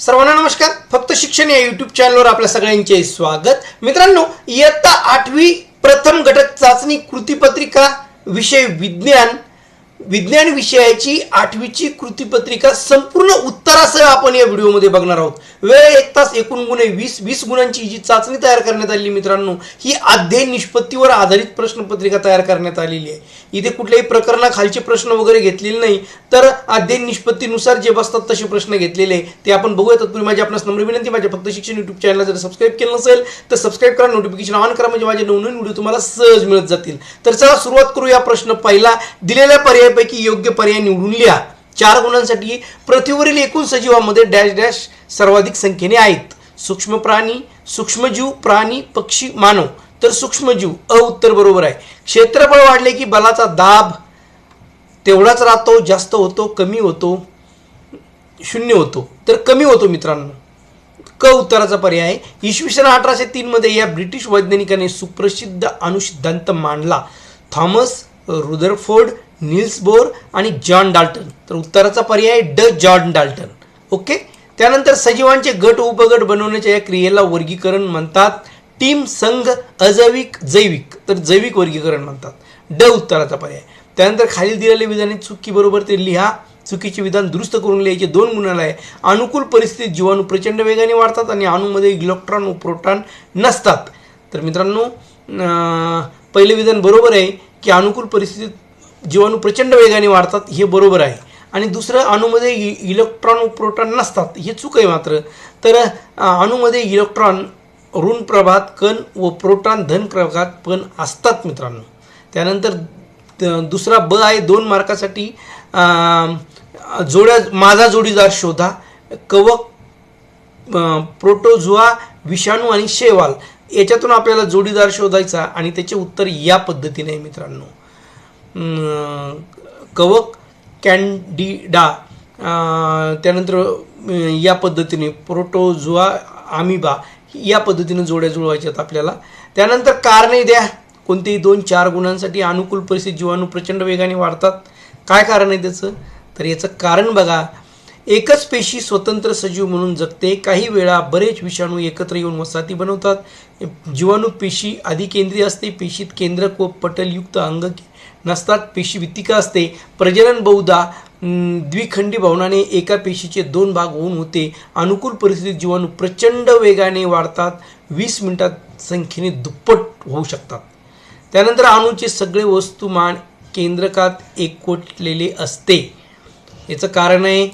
सर्वांना नमस्कार. फक्त शिक्षण या युट्यूब चॅनलवर आपल्या सगळ्यांचे स्वागत. मित्रांनो इयत्ता आठवी प्रथम घटक चाचणी कृतीपत्रिका विषय विज्ञान विज्ञान विषयाची आठवीची कृतीपत्रिका संपूर्ण उत्तरासह आपण या व्हिडिओमध्ये बघणार आहोत. वेळ एक तास एकूण गुणे वीस वीस गुणांची जी चाचणी तयार करण्यात आलेली मित्रांनो ही अध्ययन निष्पत्तीवर आधारित प्रश्नपत्रिका तयार करण्यात आलेली आहे. इथे कुठल्याही प्रकरणाखालचे प्रश्न वगैरे घेतलेले नाही तर अध्ययन निष्पत्तीनुसार जे बसतात तसे प्रश्न घेतलेले आहे ते आपण बघूया. तत्पूर्वी माझी आपणास नम्र विनंती माझ्या फक्त शिक्षण युट्यूब चॅनलला जर सबस्क्राईब केलं नसेल तर सबस्क्राईब करा नोटिफिकेशन ऑन करा म्हणजे माझे नवनवीन व्हिडिओ तुम्हाला सहज मिळत जातील. तर चला सुरुवात करू या प्रश्न पहिला. दिलेल्या पर्यायापैकी योग्य पर्याय निवडून लिहा. चार गुणांसाठी पृथ्वीवरील एकूण सजीवामध्ये डॅश डॅश सर्वाधिक संख्येने आहेत. सूक्ष्म प्राणी सूक्ष्मजीव प्राणी पक्षी मानव. तर सूक्ष्मजीव अ उत्तर बरोबर आहे. क्षेत्रफळ वाढले की बलाचा दाब तेवढाच राहतो जास्त होतो कमी होतो शून्य होतो. तर कमी होतो मित्रांनो. क उत्तराचा पर्याय इसवी सन अठराशे तीनमध्ये या ब्रिटिश वैज्ञानिकाने सुप्रसिद्ध अणुसिद्धांत मांडला. थॉमस रुदरफोर्ड निल्स बोर आणि जॉन डाल्टन. तर उत्तराचा पर्याय आहे ड जॉन डाल्टन. ओके? त्यानंतर सजीवांचे गट उपगट बनवण्याच्या या क्रियेला वर्गीकरण म्हणतात टीम संघ अजैविक जैविक. तर जैविक वर्गीकरण म्हणतात. ड उत्तराचा पर्याय. त्यानंतर खालील दिलेले विधाने चुकी बरोबर ते लिहा. चुकीचे विधान दुरुस्त करून लिहायचे दोन गुणाला आहे. अनुकूल परिस्थितीत जीवाणू प्रचंड वेगाने वाढतात आणि अणूमध्ये इलेक्ट्रॉन व प्रोटॉन नसतात. तर मित्रांनो पहिले पहिलं विधान बरोबर आहे की अनुकूल परिस्थितीत जीवाणू प्रचंड वेगाने वाढतात हे बरोबर आहे. आणि दुसरं अणूमध्ये इ इलेक्ट्रॉन व प्रोटॉन नसतात हे चूक आहे मात्र. तर अणूमध्ये इलेक्ट्रॉन ऋण प्रभात कण व प्रोटॉन धन प्रभात पण असतात मित्रांनो. त्यानंतर दुसरा ब आहे दोन मार्कासाठी जोड्या माझा जोडीदार शोधा. कवक प्रोटोझुआ विषाणू आणि शेवाल याच्यातून आपल्याला जोडीदार शोधायचा आणि त्याचे उत्तर या पद्धतीने मित्रांनो. कवक कॅन्डिडा त्यानंतर या पद्धतीने प्रोटोझुआ आमिबा या पद्धतीने जोड्या जुळवायच्यात आपल्याला. त्यानंतर कारणे द्या. कोणतेही दोन चार गुणांसाठी अनुकूल परिस्थिती जीवाणू प्रचंड वेगाने वाढतात. काय कारण आहे त्याचं? तर याचं कारण बघा. एकच पेशी स्वतंत्र सजीव म्हणून जगते. काही वेळा बरेच विषाणू एकत्र येऊन वसाहती बनवतात. जीवाणू पेशी अधिकेंद्रीय असते. पेशीत केंद्रक व पटलयुक्त अंग नसतात. पेशी वित्तिका असते. प्रजनन बहुधा द्विखंडी भवनाने एका पेशीचे दोन भाग होऊन होते. अनुकूल परिस्थितीत जीवाणू प्रचंड वेगाने वाढतात. वीस मिनिटात संख्येने दुप्पट होऊ शकतात. त्यानंतर अणूचे सगळे वस्तुमान केंद्रकात एकवटलेले असते. याचं कारण आहे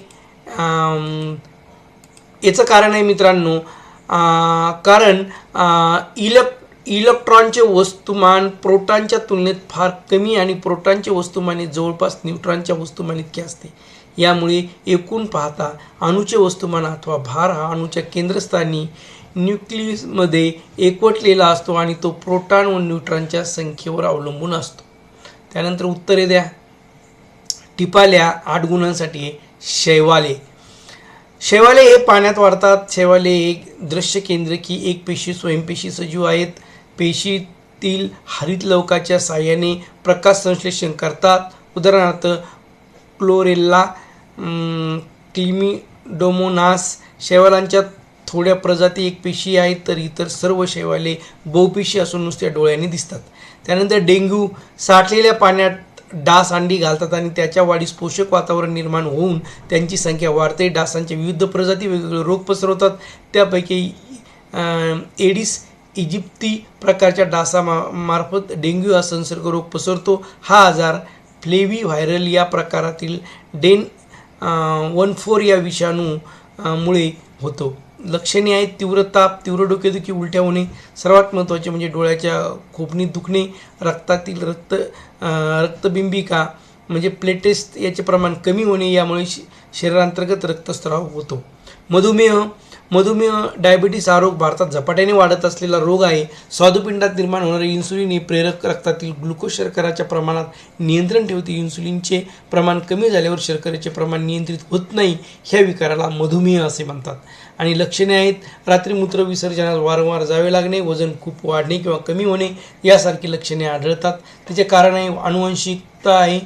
याचं कारण आहे मित्रांनो कारण अं, इलेक् इलेक्ट्रॉनचे वस्तुमान प्रोटॉनच्या तुलनेत फार कमी आणि प्रोटॉनचे वस्तुमान हे जवळपास न्यूट्रॉनच्या वस्तुमान इतके असते. यामुळे एकूण पाहता अणूचे वस्तुमान अथवा भार हा अणूच्या केंद्रस्थानी न्यूक्लियसमध्ये एकवटलेला असतो आणि तो प्रोटॉन व न्यूट्रॉनच्या संख्येवर अवलंबून असतो. त्यानंतर उत्तरे द्या. टिपाल्या आठ गुणांसाठी शैवाले. शैवाले हे पाण्यात वाढतात. शैवाले एक दृश्य केंद्र की एक पेशी स्वयंपेशी सजीव आहेत. पेशीतील हरित लवकाच्या साह्याने प्रकाश संश्लेषण करतात. उदाहरणार्थ क्लोरेल्ला क्लिमिडोमोनास शैवालांच्या थोड्या प्रजाती एक पेशी आहेत तर इतर सर्व शैवाले बहुपेशी असून नुसत्या डोळ्यांनी दिसतात. त्यानंतर डेंग्यू साठलेल्या पाण्यात डास अंडी घालतात आणि त्याच्या वाढीस पोषक वातावरण निर्माण होऊन त्यांची संख्या वाढते. डासांच्या विविध प्रजाती वेगवेगळे रोग पसरवतात. त्यापैकी एडिस इजिप्ती प्रकारच्या डासा मा मार्फत डेंग्यू हा संसर्ग रोग पसरतो. हा आजार फ्लेवी व्हायरल या प्रकारातील डेन वन फोर या विषाणू मुळे होतो. लक्षणे आहेत तीव्र ताप तीव्र डोकेदुखी उलट्या होणे. सर्वात महत्त्वाचे म्हणजे डोळ्याच्या खोपणी दुखणे रक्तातील रक्त रक्तबिंबिका म्हणजे प्लेटेस्ट याचे प्रमाण कमी होणे यामुळे श शरीरांतर्गत रक्तस्राव होतो. मधुमेह मधुमेह डायबिटीस हा रोग भारतात झपाट्याने वाढत असलेला रोग आहे. स्वादुपिंडात निर्माण होणारे इन्सुलिन हे प्रेरक रक्तातील ग्लुकोज शर्कराच्या प्रमाणात नियंत्रण ठेवते. इन्सुलिनचे प्रमाण कमी झाल्यावर शर्करेचे प्रमाण नियंत्रित होत नाही. ह्या विकाराला मधुमेह असे म्हणतात. आणि लक्षणे आहेत. रात्री मूत्र विसर्जनास वारंवार जावे लागणे वजन खूप वाढणे किंवा कमी होणे यासारखी लक्षणे आढळतात. त्याचे कारण आहे अनुवंशिकता आहे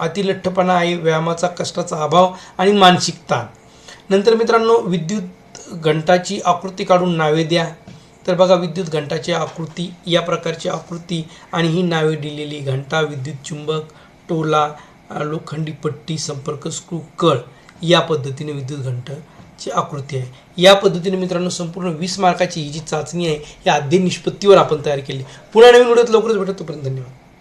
अतिलठ्ठपणा आहे व्यायामाचा कष्टाचा अभाव आणि मानसिक ताण. नंतर मित्रांनो विद्युत घंटाची आकृती काढून नावे द्या. तर बघा विद्युत घंटाची आकृती या प्रकारची आकृती आणि ही नावे दिलेली घंटा विद्युत चुंबक टोला लोखंडी पट्टी संपर्क स्क्रू कळ या पद्धतीने विद्युत घंटाची आकृती आहे. या पद्धतीने मित्रांनो संपूर्ण वीस मार्काची ही जी चाचणी आहे या अध्ययन निष्पत्तीवर आपण तयार केली. पुन्हा नवीन व्हिडिओत लवकरच भेटत तोपर्यंत धन्यवाद.